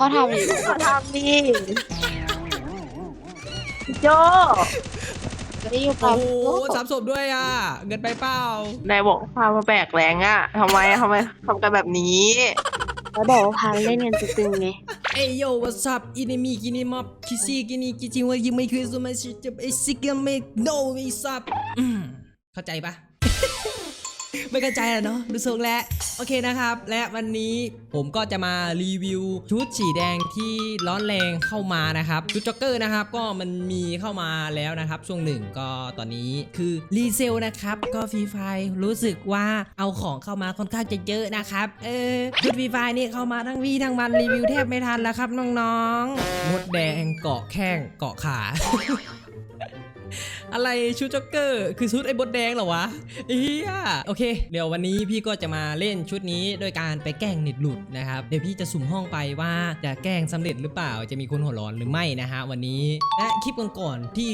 เขาทำดิเขาทำดิโจจะได้อยู่โอ้กับโหสามศพด้วยอะ เงินไปเปล่านายบอกพามาแบกแรงอะทำไมทำไมทำกันแบบนี้แล้วบอกว่าพาไปเล่นเงินตึงๆไงเอ้ยโย่ what's up อินมีกินิมอบคิซี่กินิกิจิงว่ายังไม่คือสมัยชิจะไอซิกไม่ no ไม่ซับอืมเข้าใจปะ ไม่เข้าใจอะเนาะดูทรงแล้วโอเคนะครับ และวันนี้ผมก็จะมารีวิวชุดสีแดงที่ร้อนแรงเข้ามานะครับชุดจ็อกเกอร์นะครับ ก็มันมีเข้ามาแล้วนะครับ ช่วงหนึ่งก็ตอนนี้คือรีเซลนะครับ ก็ฟรีไฟรู้สึกว่าเอาของเข้ามาค่อนข้างจะเยอะนะครับ เออชุดฟรีไฟนี่เข้ามาทั้งวีทั้งมันรีวิวแทบไม่ทันแล้วครับน้องๆมดแดงเกาะแข้งเกาะขา อะไรชุดจ็อกเกอร์ คือชุดไอ้บดแดงเหรอวะเฮียโอเค เดี๋ยววันนี้พี่ก็จะมาเล่นชุดนี้โดยการไปแกล้งเน็ตหลุดนะครับ เดี๋ยวพี่จะสุ่มห้องไปว่าจะแกล้งสำเร็จหรือเปล่า จะมีคนหัวร้อนหรือไม่นะฮะวันนี้และคลิปก่อนๆที่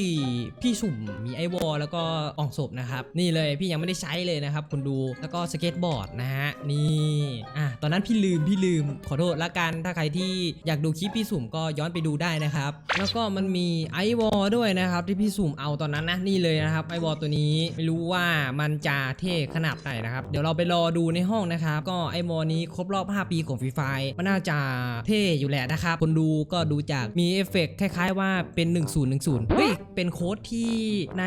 พี่สุ่มมีไอวอลแล้วก็อ่องศพนะครับ นี่เลยพี่ยังไม่ได้ใช้เลยนะครับคุณดูแล้วก็สเก็ตบอร์ดนะฮะนี่อะตอนนั้นพี่ลืมพี่ลืมขอโทษละกันถ้าใครที่อยากดูคลิปพี่สุ่มก็ย้อนไปดูได้นะครับ แล้วก็มันมีไอวอลด้วยนะครับที่พี่สุ่มเอาตอนนั้นนะนี่เลยนะครับไอวอลตัวนี้ไม่รู้ว่ามันจะเท่ขนาดไหนนะครับ เดี๋ยวเราไปรอดูในห้องนะครับ ก็ไอวอลนี้ครบรอบ 5 ปีของฟรีไฟมันน่าจะเท่อยู่แหละนะครับ คนดูก็ดูจากมีเอฟเฟกต์คล้ายๆว่าเป็น 1010เฮ้ยเป็นโค้ดที่ใน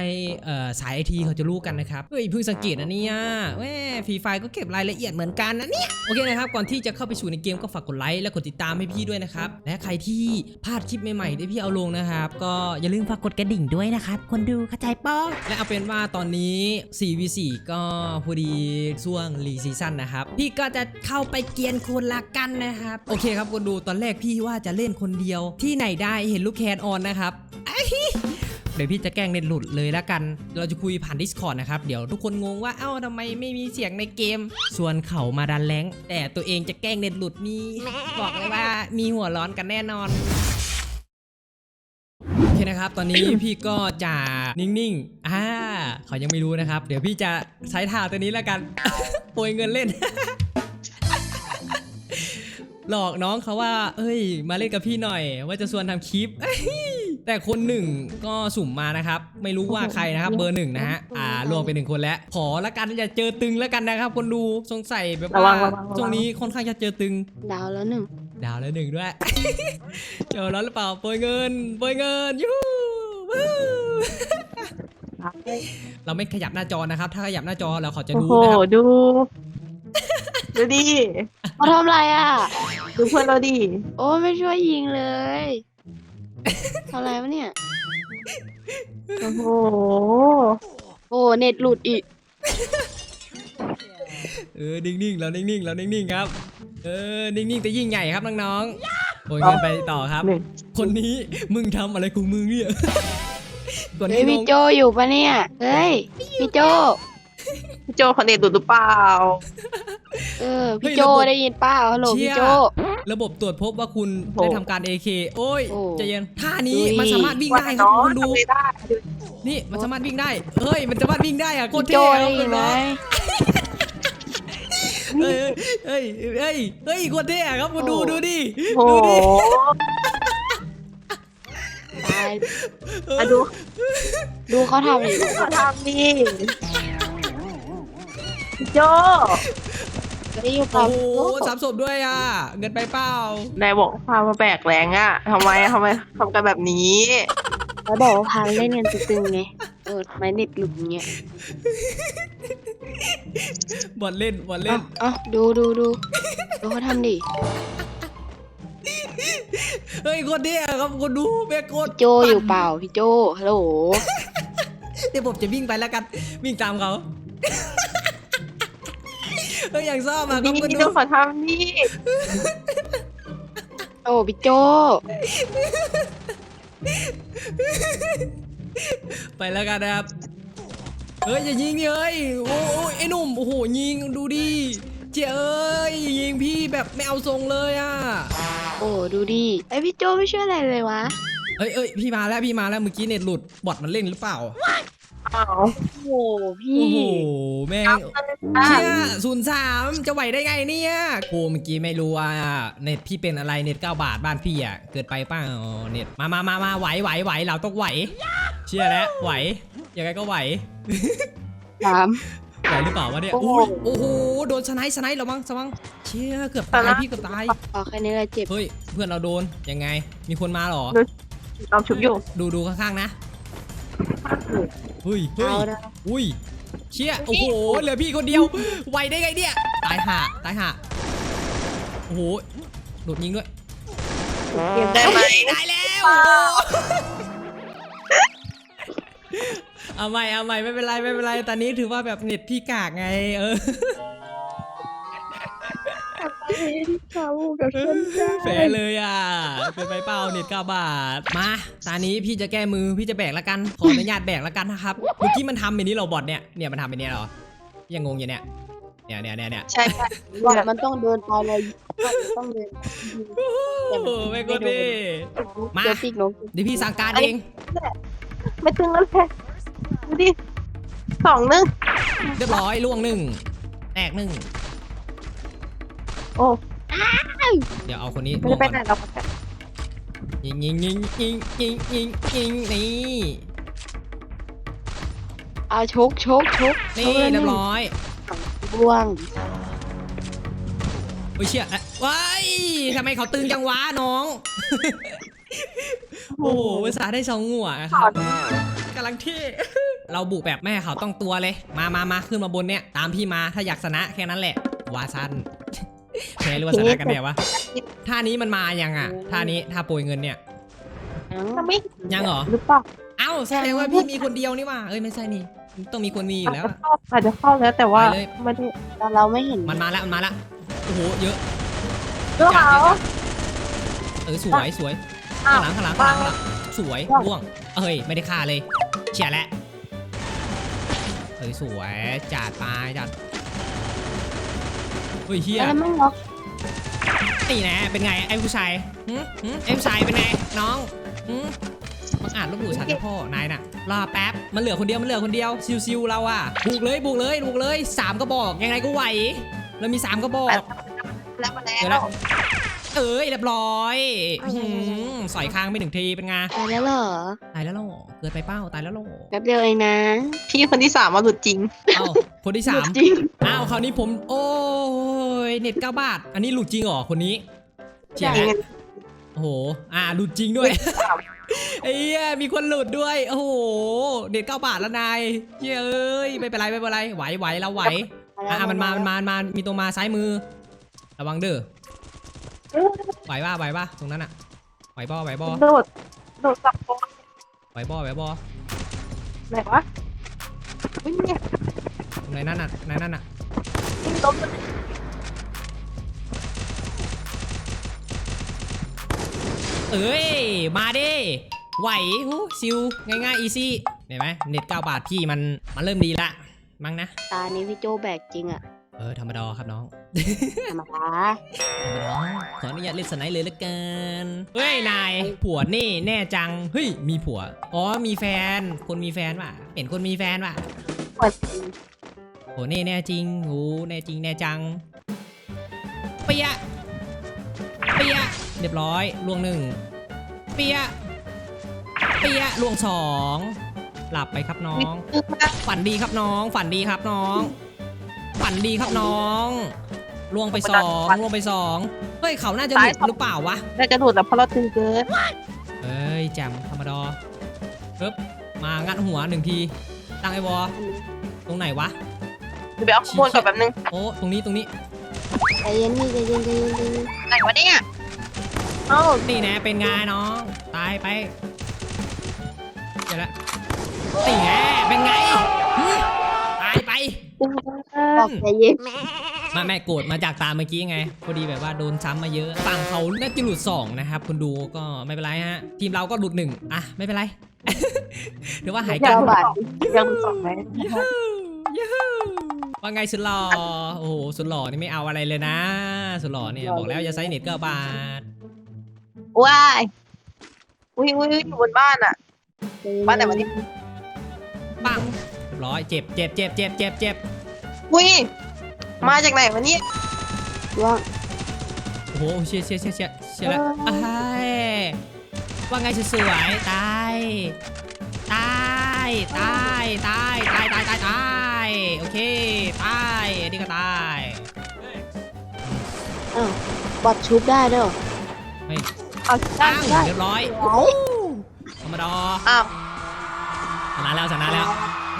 สายไอทีเขาจะรู้กันนะครับเฮ้ยเพิ่งสังเกตนะเนี่ยแหมฟรีไฟก็เก็บรายละเอียดเหมือนกันนะเนี่ยโอเคนะครับก่อนที่จะเข้าไปสู่ในเกมก็ฝากกดไลค์และกดติดตามให้พี่ด้วยนะครับและใครที่พลาดคลิปใหม่ๆที่พี่เอาลงนะครับ ก็อย่าลืมฝากกดกระดิ่งด้วยนะครับคนดูเข้าใจป้อ และเอาเป็นว่าตอนนี้ 4v4 ก็พอดีช่วงรีซีซั่นนะครับ พี่ก็จะเข้าไปเกียนคนละกันนะครับ โอเคครับคนดูตอนแรกพี่ว่าจะเล่นคนเดียวที่ไหนได้เห็นลูกแคนออนนะครับเดี๋ยวพี่จะแกล้งเน็ตหลุดเลยละกัน เราจะคุยผ่าน Discord นะครับ เดี๋ยวทุกคนงงว่าเอ้าทำไมไม่มีเสียงในเกม ส่วนเขามาดันแรงค์แต่ตัวเองจะแกล้งเน็ตหลุดนี่ บอกเลยว่ามีหัวร้อนกันแน่นอน นะครับ ตอนนี้ พี่ก็จะนิ่งๆอ่าเขายังไม่รู้นะครับ เดี๋ยวพี่จะใช้ท่าตัวนี้แล้วกัน โปรยเงินเล่น หลอกน้องเขาว่า เอ้ย มาเล่นกับพี่หน่อย ว่าจะชวนทำคลิป แต่คนหนึ่งก็สุ่มมานะครับ ไม่รู้ว่าใครนะครับ เบอร์หนึ่งนะฮะอ่าลวงไปหนึ่งคนแล้ว ขอละกันอย่าเจอตึงแล้วกันนะครับ คนดูสงสัยแบบระวัว่างระวังระวัง ช่วงนี้ค่อนข้างจะเจอตึง ดาวแล้วหนึ่ง ดาวแล้วหนึ่งด้วยเจอแล้วหรือเปล่าโปรยเงินโปรยเงินยูฮูวู้เราไม่ขยับหน้าจอนะครับ ถ้าขยับหน้าจอแล้วเขาจะโอ้รู้โหนะครับดู ดูดิเขาทำอะไรอะ ดูเพื่อนเราดิโอ้ไม่ช่วยยิงเลยทำอะไรวะเนี่ย โอ้โหโอ้เน็ตหลุดอีกเออนิ่งๆเรานิ่งๆเรานิ่งๆครับ เออ นิ่งๆแต่ยิ่งใหญ่ครับน้องๆโปรยเงินไปต่อครับหนึ่งคนนี้มึงทำอะไรของมึงเนี่ยคนเฮ้ยนี้น้พี่องโจอยู่ปะเนี่ย เฮ้ยพี่โจ พี่โจเขาเน็ตดูดหรือเปล่า เออพี่โจได้ยินเปล่าฮัลโหลพี่โจ ระบบตรวจพบว่าคุณโอ้ ได้ทำการ AK โอ้ยโอ้ใจเย็นท่านี้อุ้ย มันสามารถวิ่งได้ครับน้องคุณดู ทำไม่ได้นี่มันสามารถวิ่งได้เฮ้ยมันสามารถวิ่งได้อะโคตรพี่โจเท่ได้ครับยินไหม เฮ้ยเฮ้ยเฮ้ยเฮ้ยโคตรเท่อะครับคุณดูโอ้ดูดิโอ้ดูโหดิตายมาดู ดูเขาทำดิเขาทำดิพี่โจจะได้อยู่กัโอ้บโหสามศพด้วยอะ เงินไปเปล่านายบอกพามาแบกแรงอะทำไมทำไมทำกันแบบนี้ แล้วบอกว่าพาไปเล่นเงินตึงๆไงเออทำไมเน็ตหลุดอย่างเงี้ย บอลเล่นบอลเล่เอ้านเอ้าดูดูดูดูเขาทำดิเฮ้ยโคตรเท่อะครับคุณดูแม่งโคตรพี่โจอยู่เปล่าพี่โจฮัลโหลเดี๋ยวผมจะวิ่งไปแล้วกันวิ่งตามเขาเฮ้ยอย่างซ่อมาครับนี่คุณดูดูเขาทำนี่โอ้พี่โจไปแล้วกันนะครับเฮ้ยอย่ายิงดิเฮ้ยโอ้โอ้ไอ้หนุ่มโอ้โหยิงดูดิเจ้าเอ้ยยิงพี่แบบไม่เอาทรงเลยอะโอ้ดูดิไอพี่โจไม่ช่วยอะไรเลยวะเอ้ยเอ้ยพี่มาแล้วพี่มาแล้วเมื่อกี้เน็ตหลุดบอทมันเล่นหรือเปล่า อ้าวโอ้โหพี่โอ้โหแม่งอะเชี่ยศูนย์สามจะไหวได้ไงเนี่ยโอ้เมื่อกี้ไม่รู้ว่าเน็ตพี่เป็นอะไรเน็ต9บาทบ้านพี่อะเกิดไปเป้าเน็ตมามามามาไหวไหวไหวเราต้องไหว เชื่อแล้วไหวยังไงก็ไหว สาม ไหวหรือเปล่าวะเนี่ยโอ้โห อุ้ยโอ้โหโดนสไนส์สไนส์เรามั้งสมั้งเชี่ยเกือบตายพี่เกือบตายพอแค่นี้เลยเจ็บเฮ้ยเพื่อนเราโดนยังไง มีคนมาเหรอ เราชุบอยู่ดูดูข้างๆนะ เฮ้ยเฮ้ยเอาได้อุ้ยเชี่ยโอ้โหเหลือพี่คนเดียวไหวได้ไงเนี่ยตายห่าตายห่าโอ้โหโดดยิงด้วยเก็บได้ไหมได้แล้วโอ้โหเอาใหม่เอาใหม่ไม่เป็นไรไม่เป็นไรตอนนี้ถือว่าแบบเน็ตพี่กากไงเออ เขากับฉันได้แฝเลยอะ เป็นไปเป้าเน็ตเก้าบาท มาตอนนี้พี่จะแก้มือพี่จะแบกละกัน ขออนุญาตแบกละกันนะครับเมื่อกี้มันทำแบบนี้เหราบอทเนี่ย เนี่ยมันทำแบบนี้เหรอ ยังงงอยู่เนี่ย เนี่ยเนี่ยเนี่ยเนี่ยใช่ใช่ว่ามันต้องเดินไปเลยต้องเดินโอ้โหไม่ก็ดีมาเดี๋ยวปีกนกเดี๋ยวพี่สั่งการเอง ไม่ตึงแล้วแหละดูดิสองหนึ่งเรียบร้อยล่วงหนึ่งแตกหนึ่ง โอ้เดี๋ยวเอาคนนี้ไม่ล่วได้งไปก่อนไหนเราแค่ยิงยิงยิงยิงยิงยิงยิงนี่เอาชกชกชกนี่ชกแล้วเรียบร้อยร่วงโอ้ยเชี่ยอะว้ายทำไมเขาตึงจังวะน้อง โอ้โหภาษาห์ได้สองหัวครับกำลังเท่ เราบุกแบบแม่ให้เขาต้องตัวเลย มามามาขึ้นมาบนเนี่ย ตามพี่มา ถ้าอยากชนะแค่นั้นแหละ วาซัน แพ้หรือว่าชนะกันแน่วะท่านี้มันมายังอะท่านี้ท่าโปรยเงินเนี่ยจะไม่ยังเหรอ หรือเปล่าเอ้าแสดงว่าพี่มีคนเดียวนี่หว่าเอ้ยไม่ใช่นี่ต้องมีคนมีอยู่แล้วอะอาจจะเข้าแล้วแต่ว่าไปเลยไม่ได้แต่เราไม่เห็นมันมาแล้วมันมาแล้วโอ้โหเยอะเรื่องเขา เออสวยสวยอ้าข้างวหลังข้างหลังข้างหลังข้างหลังสวยร่วงเอ้ยไม่ได้ฆ่าเลยเฉียดแล้วเอ้ยสวยจัดไปจัดเฮ้ยเฮียแล้วไม่ล็อกนี่แนะ เป็นไงไอ้ผู้ชายหึหึไอ้ผู้ชายเป็นไงน้องหึมันอ่านลบหลู่ฉันนะพ่อนายน่ะรอแป๊บมันเหลือคนเดียวมันเหลือคนเดียวซิวๆเราอะบุกเลยบุกเลยบุกเลยสามกระบอกยังไงก็ไหวเรามีสามกระบอก แล้วมาแล้เดี๋ยววนะ เอ้ยเรียบร้อยอื้อหือสอยค้างไปหนึ่งทีเป็นไงตายแล้วเหรอตายแล้วเหรอเกิดไปเป้าตายแล้วเหรอแป๊บเดียวเองนะ พี่คนที่สามมาหลุดจริงเอ้าคนที่สามจริง อ้าวคราวนี้ผม โอ้ยเน็ตเก้าบาท อันนี้หลุดจริงเหรอคนนี้เชียร์แล้วโอ้โหอ่าหลุดจริงด้วย ไอ้เหี้ยมีคนหลุดด้วย โอ้โหเน็ตเก้าบาทแล้วนายเหี้ยเอ้ยไม่เป็นไรไม่เป็นไรไหวไหวเราไหว อ่ามันมา มันมา มันมา มีตัวมาซ้ายมือ ระวังเด้อ ไหวป่ะไหวป่ะตรงนั้นอะไหวบ่ไหวบ่โดดโดดสับโคนไหวบ่ไหวบ่ไหนวะวิ่งเนี่ยตรงไหนนั่นน่ะไหนนั่นน่ะวิ่งล้มเอ้ย มาดิไหวหูซิว ง่ายๆอีซี่เห็นไหมเน็ต9บาทพี่มันมันเริ่มดีละมั้งนะ ตานี้พี่โจแบกจริงอะเออธรรมดาครับน้อง ธรรมดาธรรมดาขออนุญาตเล่นสไนด์เลยละกัน เฮ้ย นาย ผัวนี่แน่จัง เฮ้ย มีผัว อ๋อ มีแฟน คนมีแฟนว่ะ เห็นคนมีแฟนว่ะเปิดโหแน่แน่จริงโหแน่จริงแน่จังเปียะเปียะเรียบร้อยล่วงหนึ่งเปียะเปียะล่วงสองหลับไปครับน้องคือมาฝันดีครับน้อง ฝันดีครับน้อง ฝันดีครับน้อง ล่วงไปสองล่วงไปสองเฮ้ยเขาน่าจะหลุดหรือเปล่าวะน่าจะหลุดแล้วเพราะเราตึงเกินเอ้ยแจมธรรมดาปึ๊บมางัดหัวหนึ่งทีตั้งไอ้วอตรงไหนวะเดี๋ยวไปเอาขบวนก่อนแป๊บนึงโอ้ตรงนี้ตรงนี้ใจเย็นพี่ใจเย็นใจเย็นใจเย็นไหนวะเนี่ยเอ้านี่แน่เป็นไงน้องตายไปเดี๋ยวละนี่แน่เป็นไงหึตายไปตึงบอกใจเย็น มาแม่โกรธมาจากตาเมื่อกี้ไง พอดีแบบว่าโดนซ้ำมาเยอะฝั่งเขาน่าจะหลุดสองนะครับคุณดูก็ไม่เป็นไรฮะ ทีมเราก็หลุดหนึ่งอะไม่เป็นไร ถือว่าหายกันเก้าบาทยังสองไหมยูฮูยูฮูว่าไงสุดหล่อโอ้โหสุดหล่อนี่ไม่เอาอะไรเลยนะ สุดหล่อเนี่ยบอกแล้วอย่าใช้เน็ตก็บาทว้ายอุ้ยอุ้ยอยู่บนบ้านอะ บ้านไหนวะเนี่ยปังร้อยเจ็บเจ็บเจ็บเจ็บเจ็บเจ็บอุ้ย มาจากไหนวะเนี่ยว่าโอ้โหเชียร์เชียร์เชียร์เชียร์เชียร์แล้วเอออ้ายว่าไงสวยๆตายตายตายตายตายตายตายตายโอเคตายอันนี้ก็ตายอ้าวบอดชุบได้เด้อเฮ้ยเอาได้อ้าวได้เรียบร้อยไว้ธรรมดาอ้าวชนะแล้วชนะแล้ว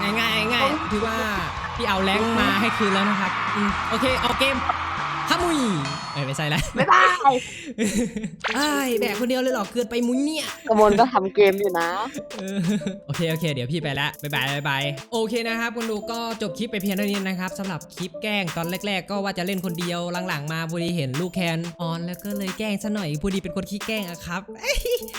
ง่ายง่ายง่ายถือว่า พี่เอาแรงค์มาให้คืนแล้วนะครับอืมโอเค เอาเกมขมุยเอ้ยไม่ใช่แล้วบ๊ายบายไอ้ายแบกคนเดียวเลยเหรอเกินไปมุ้ยเนี่ย กระมวลก็ทำเกมอยู่นะ เออโอเค โอเค เดี๋ยวพี่ไปแล้วบายบายบายบายโอเคนะครับคุณดูก็จบคลิปไปเพียงเท่านี้นะครับสำหรับคลิปแกล้งตอนแรก ๆ ก็ว่าจะเล่นคนเดียวหลังๆ มาพอดีเห็นลูกแคนออนแล้วก็เลยแกล้งซะหน่อยพอดีเป็นคนขี้แกล้งอะครับ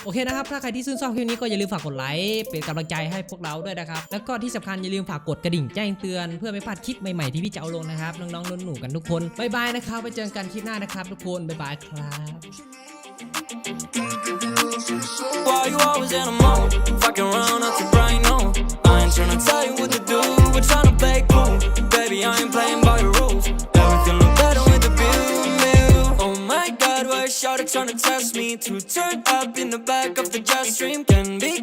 โอเคนะครับ ถ้าใครที่ชื่นชอบคลิปนี้ก็อย่าลืมฝากกดไลค์เป็นกำลังใจให้พวกเราด้วยนะครับ แล้วก็ที่สำคัญอย่าลืมฝากกดกระดิ่งแจ้งเตือน เพื่อไม่พลาดคลิปใหม่ๆที่พี่จะเอาลงนะครับน้องๆหนูๆกันทุกคนบายบายนะครับไปเจอกันคลิปหน้านะครับทุกคนบายบายครับ Why you always in a mood? Fucking around up to bright no. I ain't tryna tell you what to do. We're tryna play cool. Baby, I ain't playing by your rules. Everything look better with the view. Oh my god, why is Shawty tryna test me? To turn up in the back of the jet stream can be